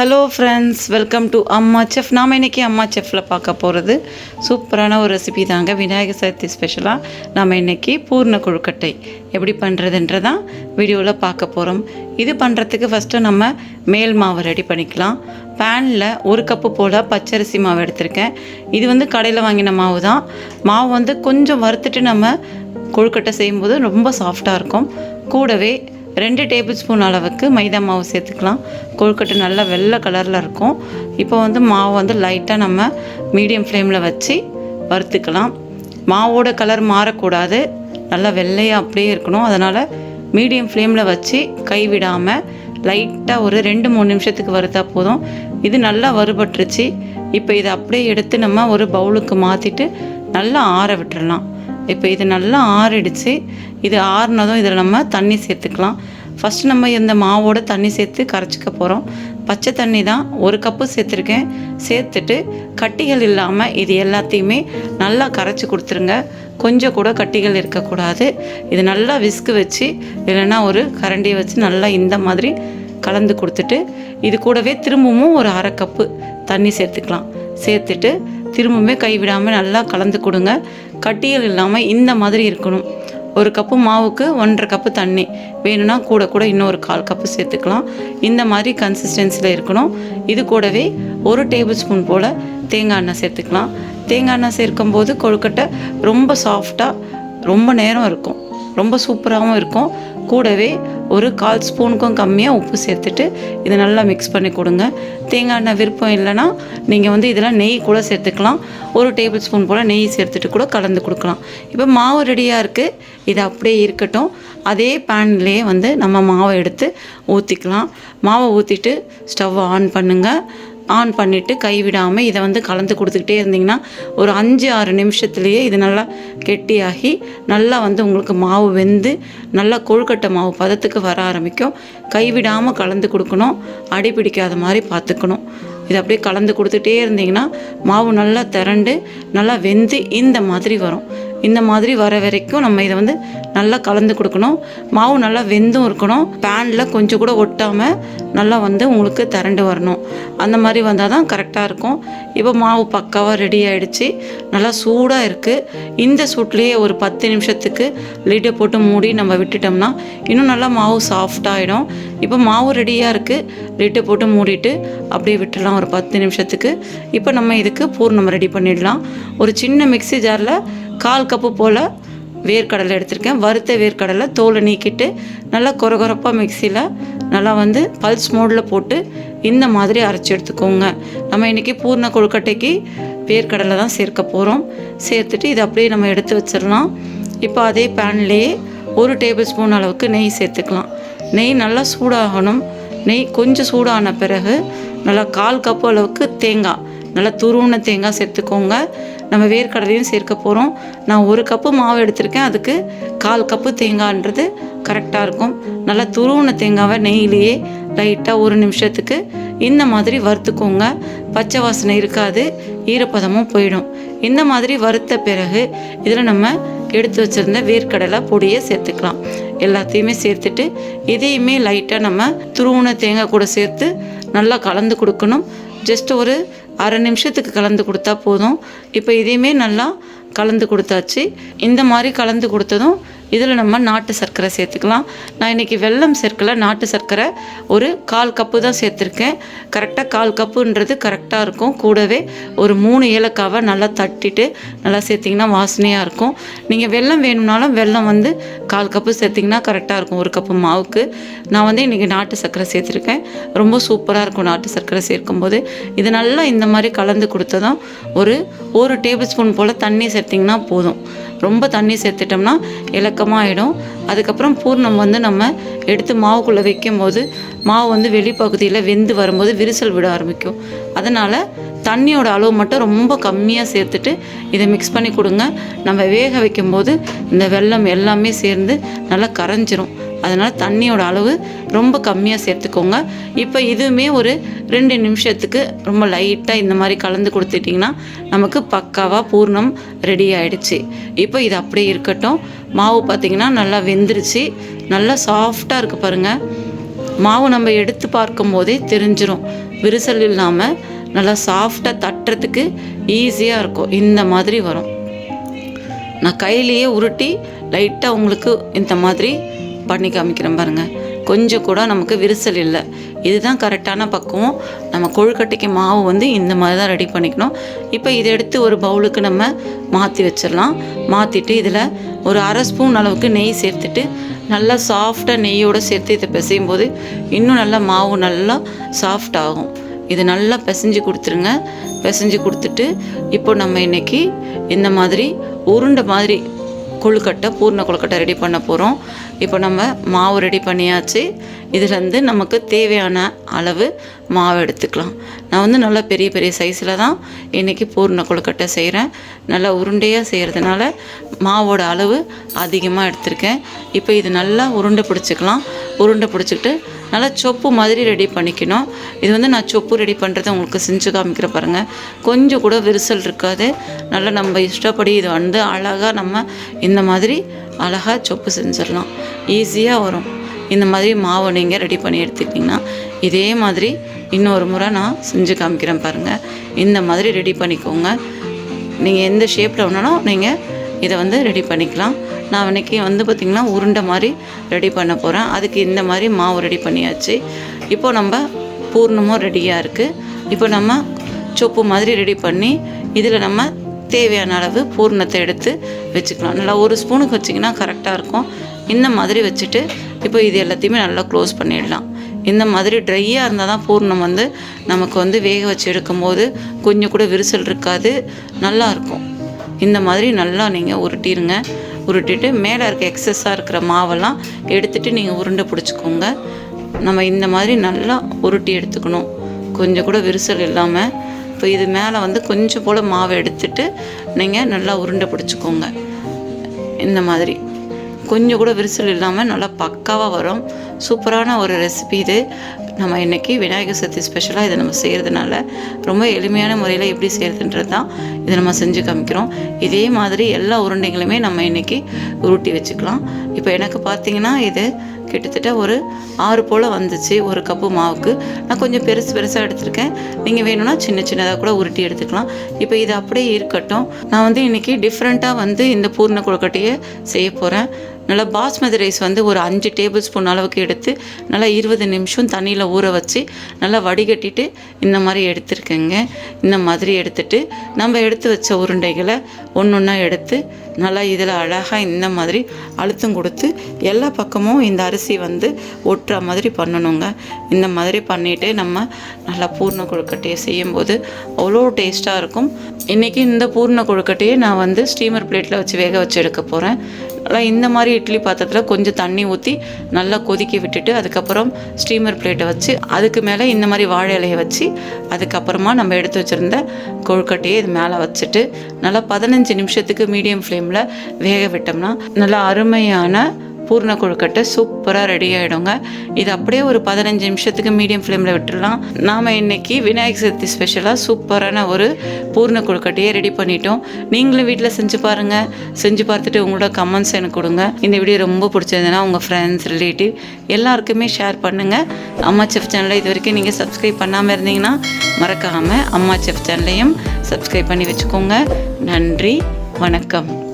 Hello friends welcome to Amma chef நாம் இன்றைக்கி அம்மா செஃப்பில் பார்க்க போகிறது சூப்பரான ஒரு ரெசிபி தாங்க. விநாயகர் சதுர்த்தி ஸ்பெஷலாக நாம் இன்றைக்கி பூர்ண கொழுக்கட்டை எப்படி பண்ணுறதுன்றதான் வீடியோவில் பார்க்க போகிறோம் இது பண்ணுறதுக்கு ஃபஸ்ட்டு நம்ம மேல் மாவு ரெடி பண்ணிக்கலாம். பேனில் ஒரு கப்பு போல் பச்சரிசி மாவு எடுத்திருக்கேன். இது வந்து கடையில் வாங்கின மாவு தான் மாவு வந்து கொஞ்சம் வறுத்துட்டு நம்ம கொழுக்கட்டை செய்யும்போது ரொம்ப சாஃப்டாக இருக்கும். கூடவே ரெண்டு டேபிள் ஸ்பூன் அளவுக்கு மைதா மாவு சேர்த்துக்கலாம். கொழுக்கட்டை நல்லா வெள்ளை கலரில் இருக்கும். இப்போ வந்து மாவு வந்து லைட்டாக நம்ம மீடியம் ஃப்ளேமில் வச்சு வறுத்துக்கலாம். மாவோட கலர் மாறக்கூடாது. நல்லா வெள்ளையாக அப்படியே இருக்கணும். அதனால் மீடியம் ஃப்ளேமில் வச்சு கைவிடாமல் லைட்டாக ஒரு ரெண்டு மூணு நிமிஷத்துக்கு வறுத்தா போதும். இது நல்லா வறுபட்டுருச்சு. இப்போ இதை அப்படியே எடுத்து நம்ம ஒரு பவுலுக்கு மாற்றிட்டு நல்லா ஆற விட்டுறலாம். இப்போ இது நல்லா ஆறிடுச்சு. இது ஆறுனதும் இதில் நம்ம தண்ணி சேர்த்துக்கலாம். ஃபஸ்ட்டு நம்ம இந்த மாவோட தண்ணி சேர்த்து கரைச்சிக்க போகிறோம் பச்சை தண்ணி தான் ஒரு கப்பு சேர்த்துருக்கேன். சேர்த்துட்டு கட்டிகள் இல்லாமல் இது எல்லாத்தையுமே நல்லா கரைச்சி கொடுத்துருங்க. கொஞ்சம் கூட கட்டிகள் இருக்கக்கூடாது. இது நல்லா விஸ்கு வச்சு இல்லைன்னா ஒரு கரண்டியை வச்சு நல்லா இந்த மாதிரி கலந்து கொடுத்துட்டு இது கூடவே திரும்பவும் ஒரு அரை கப்பு தண்ணி சேர்த்துக்கலாம். சேர்த்துட்டு திரும்பவுமே கைவிடாமல் நல்லா கலந்து கொடுங்க. கட்டிகள் இல்லாமல் இந்த மாதிரி இருக்கணும். ஒரு கப்பு மாவுக்கு ஒன்றரை கப்பு தண்ணி. வேணும்னா கூட கூட இன்னொரு கால் கப்பு சேர்த்துக்கலாம். இந்த மாதிரி கன்சிஸ்டன்சியில் இருக்கணும். இது கூடவே ஒரு டேபிள் ஸ்பூன் போல் தேங்காய் எண்ணெய் சேர்த்துக்கலாம். தேங்காய் எண்ணெய் சேர்க்கும்போது கொழுக்கட்டை ரொம்ப சாஃப்டாக ரொம்ப நேரம் இருக்கும். ரொம்ப சூப்பராகவும் இருக்கும். கூடவே ஒரு கால் ஸ்பூனுக்கும் கம்மியாக உப்பு சேர்த்துட்டு இதை நல்லா மிக்ஸ் பண்ணி கொடுங்க. தேங்காய் எண்ணெய் விருப்பம் இல்லைன்னா நீங்கள் வந்து இதெல்லாம் நெய் கூட சேர்த்துக்கலாம். ஒரு டேபிள் ஸ்பூன் போல் நெய் சேர்த்துட்டு கூட கலந்து கொடுக்கலாம். இப்போ மாவு ரெடியாக இருக்குது இது அப்படியே இருக்கட்டும். அதே பேன்லேயே வந்து நம்ம மாவை எடுத்து ஊற்றிக்கலாம் மாவை ஊற்றிட்டு ஸ்டவ் ஆன் பண்ணுங்கள் ஆன் பண்ணிவிட்டு கைவிடாமல் இதை வந்து கலந்து கொடுத்துக்கிட்டே இருந்தீங்கன்னா ஒரு அஞ்சு ஆறு நிமிஷத்துலேயே இது நல்லா கெட்டியாகி நல்லா வந்து உங்களுக்கு மாவு வெந்து நல்லா கொழுக்கட்டை மாவு பதத்துக்கு வர ஆரம்பிக்கும். கைவிடாமல் கலந்து கொடுக்கணும். அடி பிடிக்காத மாதிரி பார்த்துக்கணும். இது அப்படியே கலந்து கொடுத்துட்டே இருந்தீங்கன்னா மாவு நல்லா திரண்டு நல்லா வெந்து இந்த மாதிரி வரும். இந்த மாதிரி வர வரைக்கும் நம்ம இதை வந்து நல்லா கலந்து கொடுக்கணும். மாவு நல்லா வெந்தும் இருக்கணும். பேனில் கொஞ்சம் கூட ஒட்டாமல் நல்லா வந்து உங்களுக்கு திரண்டு வரணும். அந்த மாதிரி வந்தால் தான் கரெக்டாக இருக்கும். இப்போ மாவு பக்காவாக ரெடி ஆகிடுச்சு நல்லா சூடாக இருக்குது இந்த சூட்லேயே ஒரு பத்து நிமிஷத்துக்கு லிட்டை போட்டு மூடி நம்ம விட்டுட்டோம்னா இன்னும் நல்லா மாவு சாஃப்டாகிடும் இப்போ மாவு ரெடியாக இருக்குது லிட்டை போட்டு மூடிட்டு அப்படியே விட்டுடலாம். ஒரு பத்து நிமிஷத்துக்கு. இப்போ நம்ம இதுக்கு பூர்ணம் ரெடி பண்ணிடலாம். ஒரு சின்ன மிக்ஸி ஜாரில் கால் கப்பு போல் வேர்க்கடலை எடுத்திருக்கேன். வறுத்த வேர்க்கடலை தோலை நீக்கிட்டு நல்லா கொரகொரப்பாக மிக்சியில் நல்லா வந்து பல்ஸ் மோடில் போட்டு இந்த மாதிரி அரைச்சி எடுத்துக்கோங்க. நம்ம இன்றைக்கி பூர்ண கொழுக்கட்டைக்கு வேர்க்கடலை தான் சேர்க்க போகிறோம் சேர்த்துட்டு இதை அப்படியே நம்ம எடுத்து வச்சிடலாம். இப்போ அதே பேன்லேயே ஒரு டேபிள் ஸ்பூன் அளவுக்கு நெய் சேர்த்துக்கலாம். நெய் நல்லா சூடாகணும். நெய் கொஞ்சம் சூடான பிறகு நல்லா கால் கப்பு அளவுக்கு தேங்காய். நல்லா துருவின தேங்காய் சேர்த்துக்கோங்க. நம்ம வேர்க்கடலையும் சேர்க்க போகிறோம் நான் ஒரு கப்பு மாவு எடுத்திருக்கேன். அதுக்கு கால் கப்பு தேங்காய்ன்றது கரெக்டாக இருக்கும். நல்லா துருவன தேங்காவை நெய்யிலேயே லைட்டாக ஒரு நிமிஷத்துக்கு இந்த மாதிரி வறுத்துக்கோங்க. பச்சை வாசனை இருக்காது. ஈரப்பதமும் போயிடும். இந்த மாதிரி வறுத்த பிறகு இதில் நம்ம எடுத்து வச்சுருந்த வேர்க்கடலை பொடியை சேர்த்துக்கலாம். எல்லாத்தையுமே சேர்த்துட்டு இதையுமே லைட்டாக நம்ம துருவன தேங்காய் கூட சேர்த்து நல்லா கலந்து கொடுக்கணும். ஜஸ்ட் ஒரு அரை நிமிஷத்துக்கு கலந்து கொடுத்தா போதும். இப்போ இதையுமே நல்லா கலந்து கொடுத்தாச்சு. இந்த மாதிரி கலந்து கொடுத்ததும் இதில் நம்ம நாட்டு சர்க்கரை சேர்த்துக்கலாம். நான் இன்றைக்கி வெல்லம் சேர்க்கல நாட்டு சர்க்கரை ஒரு கால் கப்பு தான் சேர்த்துருக்கேன். கரெக்டாக கால் கப்புன்றது கரெக்டாக இருக்கும். கூடவே ஒரு மூணு ஏலக்காவை நல்லா தட்டிட்டு நல்லா சேர்த்திங்கன்னா வாசனையாக இருக்கும். நீங்கள் வெல்லம் வேணும்னாலும் வெல்லம் வந்து கால் கப்பு சேர்த்திங்கன்னா கரெக்டாக இருக்கும் ஒரு கப்பு மாவுக்கு. நான் வந்து இன்றைக்கி நாட்டு சர்க்கரை சேர்த்துருக்கேன். ரொம்ப சூப்பராக இருக்கும் நாட்டு சர்க்கரை சேர்க்கும்போது. இது நல்லா இந்த மாதிரி கலந்து கொடுத்ததும் ஒரு ஒரு டேபிள் ஸ்பூன் போல் தண்ணி சேர்த்திங்கன்னா போதும். ரொம்ப தண்ணி சேர்த்துட்டோம்னா இலக்கமாக ஆகிடும் அதுக்கப்புறம் பூர்ணம் வந்து நம்ம எடுத்து மாவுக்குள்ளே வைக்கும்போது மாவு வந்து வெளிப்பகுதியில் வெந்து வரும்போது விரிசல் விட ஆரம்பிக்கும். அதனால் தண்ணியோட அளவு மட்டும் ரொம்ப கம்மியாக சேர்த்துட்டு இதை மிக்ஸ் பண்ணி கொடுங்க. நம்ம வேக வைக்கும்போது இந்த வெல்லம் எல்லாமே சேர்ந்து நல்லா கரைஞ்சிரும். அதனால் தண்ணியோட அளவு ரொம்ப கம்மியாக சேர்த்துக்கோங்க. இப்போ இதுவுமே ஒரு ரெண்டு நிமிஷத்துக்கு ரொம்ப லைட்டாக இந்த மாதிரி கலந்து கொடுத்துட்டிங்கன்னா நமக்கு பக்காவாக பூர்ணம் ரெடி ஆகிடுச்சு இப்போ இது அப்படியே இருக்கட்டும். மாவு பார்த்திங்கன்னா நல்லா வெந்துருச்சு. நல்லா சாஃப்டாக இருக்குது பாருங்கள் மாவு நம்ம எடுத்து பார்க்கும் போதே விரிசல் இல்லாமல் நல்லா சாஃப்டாக தட்டுறதுக்கு ஈஸியாக இருக்கும். இந்த மாதிரி வரும். நான் கையிலேயே உருட்டி லைட்டாக உங்களுக்கு இந்த மாதிரி பண்ணி காமிக்கிறேன் பாருங்கள் கொஞ்சம் கூட நமக்கு விரிசல் இல்லை. இதுதான் கரெக்டான பக்குவம். நம்ம கொழுக்கட்டைக்கு மாவு வந்து இந்த மாதிரி தான் ரெடி பண்ணிக்கணும். இப்போ இதை எடுத்து ஒரு பவுலுக்கு நம்ம மாற்றி வச்சிடலாம். மாற்றிட்டு இதில் ஒரு அரை ஸ்பூன் அளவுக்கு நெய் சேர்த்துட்டு நல்லா சாஃப்டாக நெய்யோடு சேர்த்து இதை பிசையும் போது இன்னும் நல்லா மாவு நல்லா சாஃப்ட் ஆகும். இது நல்லா பிசைஞ்சு கொடுத்துருங்க. பிசைஞ்சு கொடுத்துட்டு இப்போ நம்ம இன்றைக்கி இந்த மாதிரி உருண்டை மாதிரி கொழுக்கட்டை பூர்ண கொழுக்கட்டை ரெடி பண்ண போகிறோம் இப்போ நம்ம மாவு ரெடி பண்ணியாச்சு. இதுலேருந்து நமக்கு தேவையான அளவு மாவு எடுத்துக்கலாம். நான் வந்து நல்லா பெரிய பெரிய சைஸில் தான் இன்றைக்கி பூர்ண கொழுக்கட்டை செய்கிறேன் நல்லா உருண்டையாக செய்கிறதுனால மாவோட அளவு அதிகமாக எடுத்திருக்கேன். இப்போ இது நல்லா உருண்டை பிடிச்சிக்கலாம். உருண்டை பிடிச்சிக்கிட்டு நல்லா சொப்பு மாதிரி ரெடி பண்ணிக்கணும். இது வந்து நான் சொப்பு ரெடி பண்ணுறதை உங்களுக்கு செஞ்சு காமிக்கிற பாருங்கள் கொஞ்சம் கூட விரிசல் இருக்காது. நல்லா நம்ம இஷ்டப்படி இது வந்து அழகாக நம்ம இந்த மாதிரி அழகாக சொப்பு செஞ்சிடலாம். ஈஸியாக வரும். இந்த மாதிரி மாவை நீங்கள் ரெடி பண்ணி எடுத்துக்கிட்டிங்கன்னா இதே மாதிரி இன்னொரு முறை நான் செஞ்சு காமிக்கிறேன் பாருங்கள் இந்த மாதிரி ரெடி பண்ணிக்கோங்க. நீங்கள் எந்த ஷேப்பில் வேணாலும் நீங்கள் இதை வந்து ரெடி பண்ணிக்கலாம். நான் இன்றைக்கி வந்து பார்த்திங்கன்னா உருண்டை மாதிரி ரெடி பண்ண போகிறேன் அதுக்கு இந்த மாதிரி மாவு ரெடி பண்ணியாச்சு. இப்போ நம்ம பூர்ணமும் ரெடியாக இருக்குது இப்போ நம்ம சொப்பு மாதிரி ரெடி பண்ணி இதில் நம்ம தேவையான அளவு பூர்ணத்தை எடுத்து வச்சுக்கலாம். நல்லா ஒரு ஸ்பூனுக்கு வச்சிங்கன்னா கரெக்டாக இருக்கும். இந்த மாதிரி வச்சுட்டு இப்போ இது எல்லாத்தையுமே நல்லா க்ளோஸ் பண்ணிடலாம். இந்த மாதிரி ட்ரையாக இருந்தால் தான் பூர்ணம் வந்து நமக்கு வந்து வேக வச்சு எடுக்கும்போது கொஞ்சம் கூட விரிசல் இருக்காது நல்லா இருக்கும். இந்த மாதிரி நல்லா நீங்கள் உருட்டிடுங்க உருட்டிட்டு மேலே இருக்க எக்ஸஸாக இருக்கிற மாவெல்லாம் எடுத்துகிட்டு நீங்கள் உருண்டை பிடிச்சிக்கோங்க. நம்ம இந்த மாதிரி நல்லா உருட்டி எடுத்துக்கணும். கொஞ்சம் கூட விரிசல் இல்லாமல் இப்போ இது மேலே வந்து கொஞ்சம் போல் மாவை எடுத்துட்டு நீங்கள் நல்லா உருண்டை பிடிச்சிக்கோங்க. இந்த மாதிரி. கொஞ்சம் கூட விரிசல் இல்லாமல் நல்லா பக்காவாக வரும். சூப்பரான ஒரு ரெசிபி இது. நம்ம இன்றைக்கி விநாயகர் சதுர்த்தி ஸ்பெஷலாக இதை நம்ம செய்கிறதுனால ரொம்ப எளிமையான முறையில் எப்படி செய்கிறதுன்றது தான் இதை நம்ம செஞ்சு காமிக்கிறோம். இதே மாதிரி எல்லா உருண்டைகளுமே நம்ம இன்றைக்கி உருட்டி வச்சுக்கலாம். இப்போ எனக்கு பார்த்தீங்கன்னா இது கிட்டத்தட்ட ஒரு ஆறு போல் வந்துச்சு ஒரு கப்பு மாவுக்கு. நான் கொஞ்சம் பெருசு பெருசாக எடுத்திருக்கேன். நீங்கள் வேணும்னா சின்ன சின்னதாக கூட உருட்டி எடுத்துக்கலாம். இப்போ இது அப்படியே இருக்கட்டும். நான் வந்து இன்றைக்கி டிஃப்ரெண்ட்டாக வந்து இந்த பூர்ண கொழுக்கட்டையை செய்ய போகிறேன் நல்லா பாஸ்மதி ரைஸ் வந்து ஒரு அஞ்சு டேபிள் ஸ்பூன் அளவுக்கு எடுத்து நல்லா இருபது நிமிஷம் தண்ணியில் ஊற வச்சு நல்லா வடிகட்டிட்டு இந்த மாதிரி எடுத்துருக்கேங்க. இந்த மாதிரி எடுத்துட்டு நம்ம எடுத்து வச்ச உருண்டைகளை ஒன்று ஒன்றா எடுத்து நல்லா இதில் அழகாக இந்த மாதிரி அழுத்தம் கொடுத்து எல்லா பக்கமும் இந்த அரிசி வந்து ஒட்டுற மாதிரி பண்ணணுங்க. இந்த மாதிரி பண்ணிவிட்டு நம்ம நல்லா பூர்ண கொழுக்கட்டையை செய்யும்போது அவ்வளோ டேஸ்ட்டாக இருக்கும். இன்றைக்கி இந்த பூர்ண கொழுக்கட்டையை நான் வந்து ஸ்டீமர் பிளேட்டில் வச்சு வேக வச்சு எடுக்க போகிறேன் ஆனால் இந்த மாதிரி இட்லி பாத்திரத்தில் கொஞ்சம் தண்ணி ஊற்றி நல்லா கொதிக்க விட்டுட்டு அதுக்கப்புறம் ஸ்டீமர் பிளேட்டை வச்சு அதுக்கு மேலே இந்த மாதிரி வாழை இலையை வச்சு அதுக்கப்புறமா நம்ம எடுத்து வச்சுருந்த கொழுக்கட்டையை இது மேலே வச்சுட்டு நல்லா பதினஞ்சு நிமிஷத்துக்கு மீடியம் ஃப்ளேமில் வேக விட்டோம்னா நல்லா அருமையான பூர்ண கொழுக்கட்டை சூப்பராக ரெடி ஆகிடுங்க இது அப்படியே ஒரு பதினஞ்சு நிமிஷத்துக்கு மீடியம் ஃப்ளேமில் விட்டுடலாம். நாம் இன்னைக்கு விநாயகர் சதுர்த்தி ஸ்பெஷலாக சூப்பரான ஒரு பூர்ண கொழுக்கட்டையை ரெடி பண்ணிட்டோம். நீங்களும் வீட்டில் செஞ்சு பாருங்கள் செஞ்சு பார்த்துட்டு உங்களோட கமெண்ட்ஸ் எனக்கு கொடுங்க. இந்த வீடியோ ரொம்ப பிடிச்சிருந்ததுன்னா உங்கள் ஃப்ரெண்ட்ஸ் ரிலேட்டிவ் எல்லாருக்குமே ஷேர் பண்ணுங்கள் அம்மா செஃப் சேனலை இது வரைக்கும் நீங்கள் சப்ஸ்கிரைப் பண்ணாமல் இருந்தீங்கன்னா மறக்காமல் அம்மா செஃப் சேனலையும் சப்ஸ்கிரைப் பண்ணி வச்சுக்கோங்க. நன்றி வணக்கம்.